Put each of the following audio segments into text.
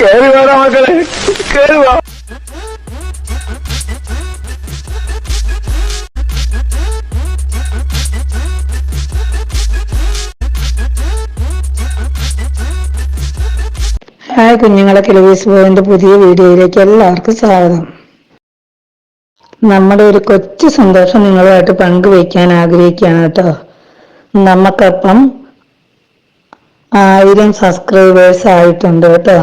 കേറി വാടാ മക്കളെ. കയറി ഹായ് കുഞ്ഞുങ്ങളെ കിലവീസ് പോയിന്റ് പുതിയ വീഡിയോയിലേക്ക് എല്ലാവർക്കും സ്വാഗതം. നമ്മുടെ ഒരു കൊച്ചു സന്തോഷം നിങ്ങളുമായിട്ട് പങ്കുവയ്ക്കാൻ ആഗ്രഹിക്കുകയാണ് കേട്ടോ. നമുക്കപ്പം ആയിരം സബ്സ്ക്രൈബേഴ്സ് ആയിട്ടുണ്ട് കേട്ടോ.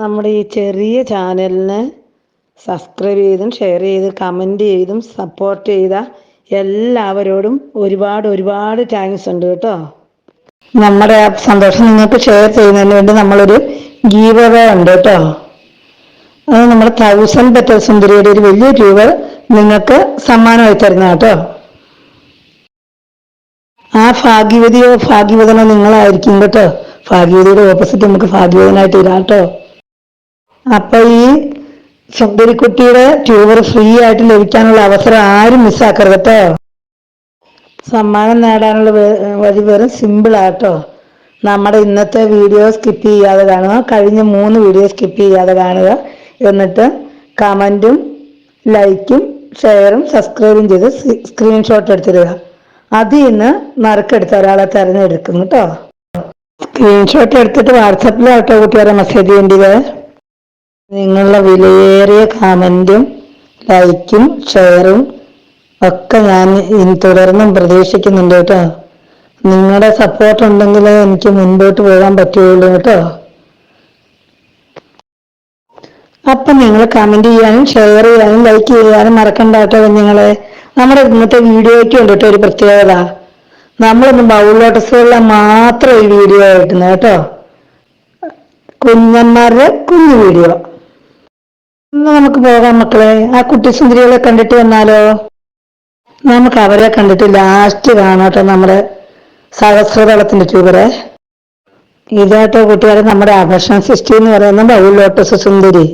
നമ്മുടെ ഈ ചെറിയ ചാനലിന് സബ്സ്ക്രൈബ് ചെയ്തും ഷെയർ ചെയ്ത് കമന്റ് ചെയ്തും സപ്പോർട്ട് ചെയ്ത എല്ലാവരോടും ഒരുപാട് ഒരുപാട് താങ്ക്സ് ഉണ്ട് കേട്ടോ. നമ്മുടെ ആ സന്തോഷം നിങ്ങൾക്ക് ഷെയർ ചെയ്യുന്നതിന് വേണ്ടി നമ്മളൊരു ഗീവവ ഉണ്ട് കേട്ടോ. അത് നമ്മൾ തൗസൻഡ് ബെറ്റർ സുന്ദരിയുടെ ഒരു വലിയ രൂപ നിങ്ങൾക്ക് സമ്മാനമായി തരുന്ന കേട്ടോ. ആ ഭാഗ്യവതിയോ ഭാഗ്യവതനോ നിങ്ങളായിരിക്കും കേട്ടോ. ഭാഗ്യവതിയുടെ ഓപ്പോസിറ്റ് നമുക്ക് ഭാഗ്യവതനായിട്ട് ഇരാട്ടോ അപ്പൊ ഈ സുന്ദരിക്കുട്ടിയുടെ ട്യൂബർ ഫ്രീ ആയിട്ട് ലഭിക്കാനുള്ള അവസരം ആരും മിസ്സാക്കരുത് കേട്ടോ. സമ്മാനം നേടാനുള്ള വഴി വെറും സിമ്പിൾ ആട്ടോ നമ്മുടെ ഇന്നത്തെ വീഡിയോ സ്കിപ്പ് ചെയ്യാതെ കാണുക. കഴിഞ്ഞ മൂന്ന് വീഡിയോ സ്കിപ്പ് ചെയ്യാതെ കാണുക. എന്നിട്ട് കമന്റും ലൈക്കും ഷെയറും സബ്സ്ക്രൈബും ചെയ്ത് സ്ക്രീൻഷോട്ട് എടുത്തിടുക. അതിൽ നിന്ന് നറുക്കെടുത്ത ഒരാളെ തെരഞ്ഞെടുക്കും കേട്ടോ. സ്ക്രീൻഷോട്ട് എടുത്തിട്ട് വാട്സപ്പിലാട്ടോ കുട്ടികളെ മെസ്സേജ് ചെയ്യേണ്ടത്. നിങ്ങളുടെ വിലയേറിയ കമന്റും ലൈക്കും ഷെയറും ഒക്കെ ഞാൻ തുടർന്നും പ്രതീക്ഷിക്കുന്നുണ്ട് കേട്ടോ. നിങ്ങളുടെ സപ്പോർട്ട് ഉണ്ടെങ്കിൽ എനിക്ക് മുൻപോട്ട് പോകാൻ പറ്റുകയുള്ളൂ കേട്ടോ. അപ്പൊ നിങ്ങൾ കമന്റ് ചെയ്യാനും ഷെയർ ചെയ്യാനും ലൈക്ക് ചെയ്യാനും മറക്കണ്ട കേട്ടോ നമ്മുടെ ഇന്നത്തെ വീഡിയോയ്ക്ക് ഉണ്ട് ഒരു പ്രത്യേകത. നമ്മളൊന്ന് ബൗൾ ലോട്ടസുകളിലെ മാത്രം ഒരു വീഡിയോ കിട്ടുന്നത് കേട്ടോ. കുഞ്ഞന്മാരുടെ കുഞ്ഞു വീഡിയോ. ഇന്ന് നമുക്ക് പോകാം മക്കളെ. ആ കുട്ടി സുന്ദരികളെ കണ്ടിട്ട് വന്നാലോ? നമുക്ക് അവരെ കണ്ടിട്ട് ലാസ്റ്റ് കാണാട്ടോ നമ്മുടെ സഹസ്രതളത്തിന്റെ ട്യൂബറെ ഇതാട്ടോ കൂട്ടുകാരെ നമ്മുടെ ആകർഷണ സൃഷ്ടി എന്ന് പറയുന്ന ബൗൾ ലോട്ടസ് സുന്ദരി.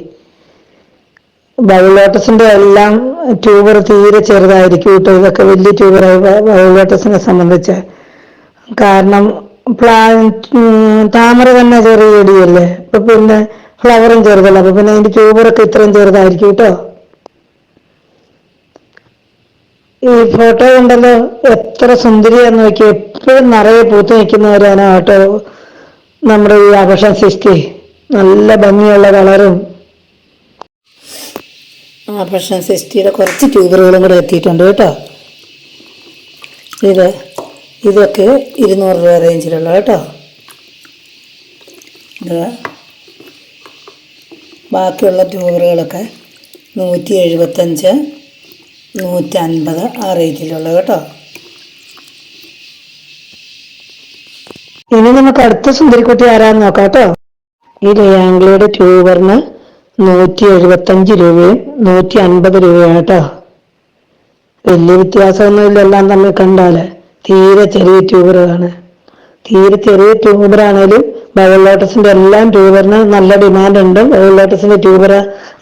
ബൗൾ ലോട്ടസിന്റെ എല്ലാം ട്യൂബർ തീരെ ചെറുതായിരിക്കും കേട്ടോ. ഇതൊക്കെ വലിയ ട്യൂബറായി ബയോലോട്ടസിനെ സംബന്ധിച്ച്. കാരണം പ്ലാ താമര തന്നെ ചെറിയ ചെടിയല്ലേ? അപ്പൊ പിന്നെ ഫ്ലവറും ചെറുതല്ല? അപ്പൊ പിന്നെ അതിന്റെ ട്യൂബറൊക്കെ ഇത്രയും ചെറുതായിരിക്കും കേട്ടോ. ഈ ഫോട്ടോ കണ്ടല്ലോ എത്ര സുന്ദരിയാന്ന് നോക്കി എപ്പോഴും നിറയെ പൂത്തു നിൽക്കുന്നവരാണ് കേട്ടോ നമ്മുടെ ഈ ആകർഷണ സൃഷ്ടി. നല്ല ഭംഗിയുള്ള കളറും ആകർഷണ സിസ്റ്റിയുടെ കുറച്ച് ട്യൂബറുകളും കൂടെ എത്തിയിട്ടുണ്ട് കേട്ടോ. ഇത് ഇതൊക്കെ ഇരുന്നൂറ് രൂപ റേഞ്ചിലുള്ള കേട്ടോ. ഇത് ബാക്കിയുള്ള ട്യൂബറുകളൊക്കെ നൂറ്റി എഴുപത്തഞ്ച് നൂറ്റി അൻപത് ആ റേറ്റിലുള്ള കേട്ടോ. ഇനി നമുക്ക് അടുത്ത സുന്ദരിക്കുട്ടി ആരാന്ന് നോക്കാം കേട്ടോ. ഈ ലയാംഗ്ലിയുടെ ട്യൂബറിന് നൂറ്റി എഴുപത്തഞ്ച് രൂപയും നൂറ്റി അൻപത് രൂപയാണ് കേട്ടോ വലിയ വ്യത്യാസമൊന്നുമില്ല എല്ലാം തമ്മിൽ കണ്ടാൽ. തീരെ ചെറിയ ട്യൂബറാണ് തീരെ ചെറിയ ട്യൂബറാണേലും ബയോ ലോട്ടസിന്റെ എല്ലാം ട്യൂബറിന് നല്ല ഡിമാൻഡ് ഉണ്ട് ബയോ ലോട്ടസിന്റെ ട്യൂബർ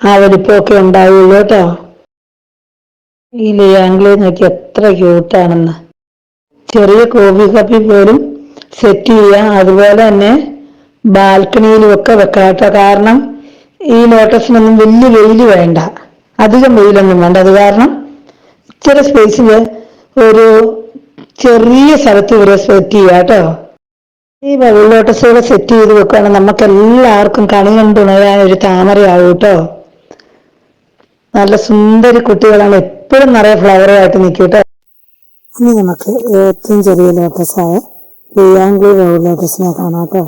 ആ വലിപ്പമൊക്കെ ഉണ്ടാവുള്ളൂ കേട്ടോ ഈ ലിയാംഗ്ലി നോക്കി എത്ര ക്യൂട്ടാണെന്ന്. ചെറിയ കോഫി കപ്പി പോലും സെറ്റ് ചെയ്യാം. അതുപോലെ തന്നെ ബാൽക്കണിയിലും ഒക്കെ വെക്കാം കേട്ടോ കാരണം ഈ ലോട്ടസിനൊന്നും വലിയ വെയിൽ വേണ്ട. അധികം വെയിലൊന്നും വേണ്ട. അത് കാരണം ഇച്ചിരി സ്പേസിൽ ഒരു ചെറിയ സ്ഥലത്ത് ഇവരെ സെറ്റ് ചെയ്യുക കേട്ടോ. ഈ വെള്ള ലോട്ടസുകൾ സെറ്റ് ചെയ്ത് വെക്കുകയാണെങ്കിൽ നമുക്ക് എല്ലാവർക്കും കണി കണ്ടുണരാൻ ഒരു താമരയാവും കേട്ടോ. നല്ല സുന്ദരി കുട്ടികളാണ്. എപ്പോഴും നിറയെ ഫ്ലവറായിട്ട് നിൽക്കും കേട്ടോ. ഇനി നമുക്ക് ഏറ്റവും ചെറിയ ലോട്ടസായ ലിയാംഗ്ലി വെള്ള ലോട്ടസിനെ കാണാം കേട്ടോ.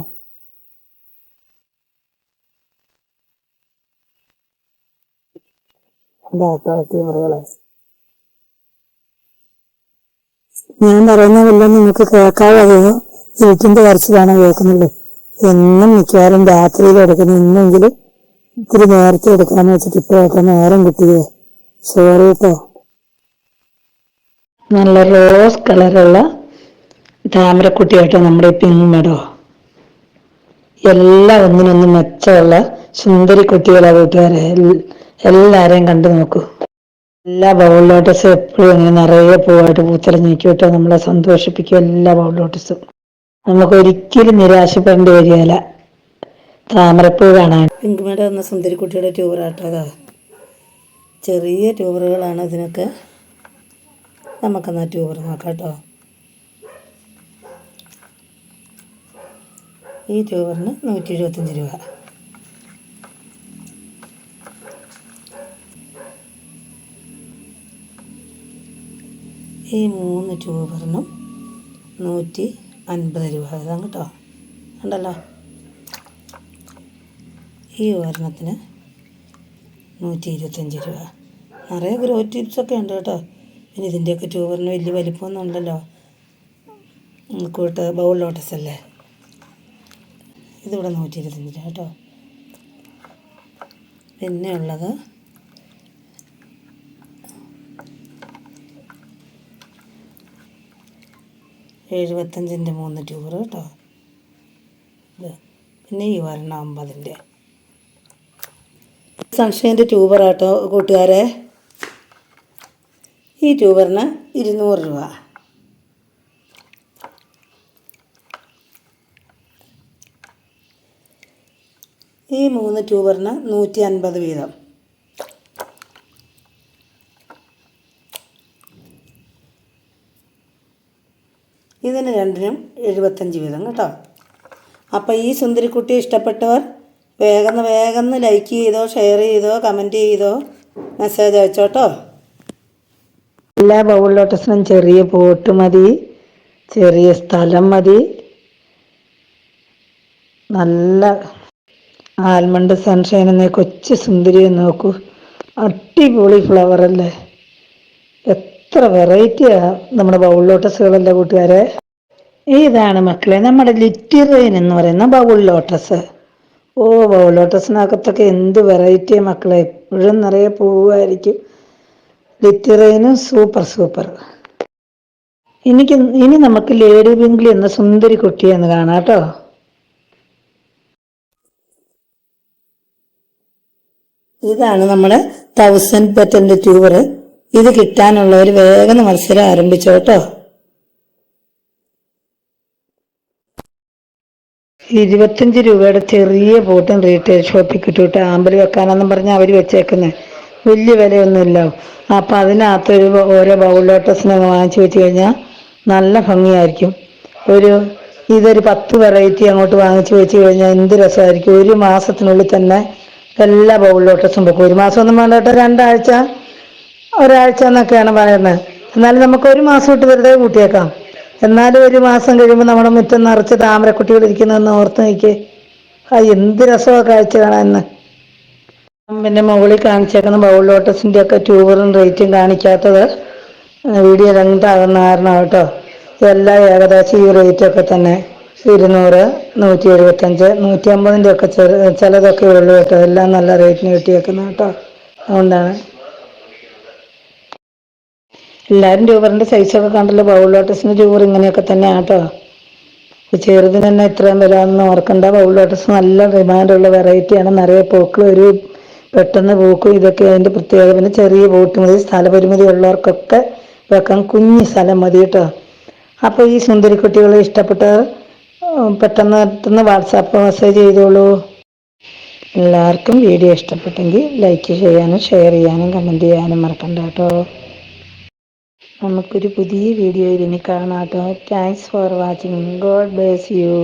ട്യൂബറുകളെ ഞാൻ പറയുന്നതെല്ലാം നിങ്ങൾക്ക് കേൾക്കാതെയോ ഇരുട്ടിന്റെ കരച്ചിലാണ് കേൾക്കുന്നുള്ളൂ. എന്നും മിക്കവാറും രാത്രിയിൽ എടുക്കുന്ന ഇന്നെങ്കിലും ഇത്തിരി നേരത്തെ എടുക്കാന്ന് വെച്ചിട്ട് ഇപ്പോഴൊക്കെ നേരം കിട്ടിയേ? സോറി കേട്ടോ നല്ല റോസ് കളറുള്ള താമരക്കുട്ടിയായിട്ടോ നമ്മുടെ പിങ്ക് മെടോ എല്ലാം ഒന്നിനൊന്നും മെച്ചമുള്ള സുന്ദരി കുട്ടികളെ വീട്ടുകാരെ. എല്ലാരെയും കണ്ടു നോക്കൂ. എല്ലാ ബൗൾ ലോട്ടസും എപ്പോഴും ഇങ്ങനെ നിറയെ പൂവായിട്ട് നീക്കി കേട്ടോ നമ്മളെ സന്തോഷിപ്പിക്കും എല്ലാ ബൗൾ ലോട്ടസും നമുക്ക് ഒരിക്കലും നിരാശപ്പെടേണ്ടി വരികയില്ല താമരപ്പൂ കാണാൻ. പിങ്കുമേട എന്ന സുന്ദരിക്കുട്ടിയുടെ ട്യൂബറാട്ടോ അതാ. ചെറിയ ട്യൂബറുകളാണ് ഇതിനൊക്കെ. നമുക്കെന്നാ ട്യൂബർ നോക്കാം കേട്ടോ ഈ ട്യൂബറിന് നൂറ്റി എഴുപത്തഞ്ച് രൂപ. ഈ മൂന്ന് ട്യൂബറിനും നൂറ്റി അൻപത് രൂപ വീതം കേട്ടോ. ഉണ്ടല്ലോ ഈ ഒരെണ്ണത്തിന് നൂറ്റി ഇരുപത്തഞ്ച് രൂപ. നിറയെ ഗ്രോ ടിപ്സൊക്കെ ഉണ്ട് കേട്ടോ. പിന്നെ ഇതിന്റെയൊക്കെ ട്യൂബറിന് വലിയ വലിപ്പമൊന്നും ഉണ്ടല്ലോ. കൂട്ട് ബൗൾ ലോട്ടസ് അല്ലേ? ഇതിവിടെ നൂറ്റി ഇരുപത്തഞ്ച് രൂപ കേട്ടോ. പിന്നെ ഉള്ളത് എഴുപത്തഞ്ചിന്റെ മൂന്ന് ട്യൂബർ കേട്ടോ. ഇത് പിന്നെ ഈ ഒരെണ്ണം അമ്പതിന്റെ. ട്യൂബർ ട്യൂബറാട്ടോ കൂട്ടുകാരെ. ഈ ട്യൂബറിന് ഇരുന്നൂറ് രൂപ. ഈ മൂന്ന് ട്യൂബറിന് നൂറ്റി അൻപത് വീതം. ഇതിന് രണ്ടിനും എഴുപത്തഞ്ച് വീതം കേട്ടോ. അപ്പോൾ ഈ സുന്ദരിക്കുട്ടി ഇഷ്ടപ്പെട്ടവർ വേഗം വേഗം ലൈക്ക് ചെയ്തോ ഷെയർ ചെയ്തോ കമന്റ് ചെയ്തോ മെസ്സേജ് അയച്ചോട്ടോ എല്ലാ ബൗൾ ലോട്ടസിനും ചെറിയ പോട്ട് മതി ചെറിയ സ്ഥലം മതി. നല്ല ആൽമണ്ട് സൺഷൈൻ എന്ന കൊച്ചു സുന്ദരിയെ നോക്കൂ. അടിപൊളി ഫ്ലവർ അല്ലേ? എത്ര വെറൈറ്റിയാ നമ്മുടെ ബൗൾ ലോട്ടസുകളല്ലേ കൂട്ടുകാരെ? ഇതാണ് മക്കളെ? നമ്മുടെ ലിറ്റിൽ റെയിൻ എന്ന് പറയുന്ന ബൗൾ ലോട്ടസ്. ഓ ബൗൾ ലോട്ടസിനകത്തൊക്കെ എന്ത് വെറൈറ്റി മക്കളെ? എപ്പോഴും നിറയെ പൂവായിരിക്കും. ലിറ്റിൽ റെയിനും സൂപ്പർ സൂപ്പർ എനിക്ക് ഇനി നമുക്ക് ലേഡി ബിംഗ്ലി എന്ന സുന്ദരി കുട്ടിയെ എന്ന് കാണാം കേട്ടോ. ഇതാണ് നമ്മുടെ തൗസൻഡ് പെറ്റലിന്റെ ട്യൂബർ ഇത് കിട്ടാനുള്ള ഒരു വേഗം മത്സരം ആരംഭിച്ചോ ഇരുപത്തഞ്ച് രൂപയുടെ ചെറിയ ബോട്ടും റീറ്റെയിൽ ഷോപ്പിൽ കിട്ടും കേട്ടോ. ആമ്പൽ വെക്കാനെന്നും പറഞ്ഞ് അവർ വെച്ചേക്കുന്നത് വലിയ വിലയൊന്നുമില്ല. അപ്പം അതിനകത്തൊരു ഓരോ ബൗൾ വാങ്ങിച്ചു വെച്ച് കഴിഞ്ഞാൽ നല്ല ഭംഗിയായിരിക്കും. ഒരു ഇതൊരു പത്ത് വെറൈറ്റി അങ്ങോട്ട് വാങ്ങിച്ചു വെച്ച് കഴിഞ്ഞാൽ എന്ത് രസമായിരിക്കും. ഒരു മാസത്തിനുള്ളിൽ തന്നെ എല്ലാ ബൗൾ ലോട്ടസും ഒരു മാസം ഒന്നും വേണ്ട രണ്ടാഴ്ച ഒരാഴ്ച എന്നൊക്കെയാണ് പറയുന്നത്. എന്നാലും നമുക്ക് ഒരു മാസം ഇട്ട് വെറുതെ കൂട്ടിയേക്കാം. എന്നാലും ഒരു മാസം കഴിയുമ്പോൾ നമ്മുടെ മുറ്റം നിറച്ച് താമരക്കുട്ടികൾ ഇരിക്കുന്നതെന്ന് ഓർത്ത് നോക്കി ആ എന്ത് രസമാണ് കാഴ്ച കാണാൻ പിന്നെ മുകളിൽ കാണിച്ചേക്കുന്ന ബൗൾ ലോട്ടസിന്റെ ഒക്കെ ട്യൂബറും റേറ്റും കാണിക്കാത്തത് വീഡിയോ രണ്ടാകുന്ന കാരണം കേട്ടോ. ഇതെല്ലാം ഏകദേശം ഈ റേറ്റൊക്കെ തന്നെ. ഇരുന്നൂറ് നൂറ്റി എഴുപത്തഞ്ച് നൂറ്റി അമ്പതിന്റെ ഒക്കെ ചെറു ചിലതൊക്കെ ഉള്ളൂ കേട്ടോ. എല്ലാം നല്ല റേറ്റിന് കിട്ടിയേക്കുന്നത് കേട്ടോ. അതുകൊണ്ടാണ് എല്ലാവരും ട്യൂബറിന്റെ സൈസൊക്കെ കണ്ടല്ലോ? ബൗൾ ലോട്ടസിന്റെ ട്യൂബർ ഇങ്ങനെയൊക്കെ തന്നെ ആട്ടോ ചെറുതിന് തന്നെ ഇത്രയും വില ഒന്നും ഓർക്കണ്ട. ബൗൾ ലോട്ടസ് നല്ല ഡിമാൻഡ് ഉള്ള വെറൈറ്റി ആണ്. നിറയെ പൂക്കൾ ഒരു പെട്ടെന്ന് പൂക്കും ഇതൊക്കെ അതിന്റെ പ്രത്യേകത. പിന്നെ ചെറിയ ബോട്ട് മതി. സ്ഥലപരിമിതി ഉള്ളവർക്കൊക്കെ വെക്കാൻ കുഞ്ഞു സ്ഥലം മതി കേട്ടോ അപ്പോൾ ഈ സുന്ദരിക്കുട്ടികളെ ഇഷ്ടപ്പെട്ട പെട്ടെന്ന് പെട്ടെന്ന് വാട്സാപ്പ് മെസ്സേജ് ചെയ്തോളൂ. എല്ലാവർക്കും വീഡിയോ ഇഷ്ടപ്പെട്ടെങ്കിൽ ലൈക്ക് ചെയ്യാനും ഷെയർ ചെയ്യാനും കമന്റ് ചെയ്യാനും മറക്കണ്ട കേട്ടോ നമുക്കൊരു പുതിയ വീഡിയോയിൽ ഇനി കാണാം. കേട്ടോ thanks for watching God bless you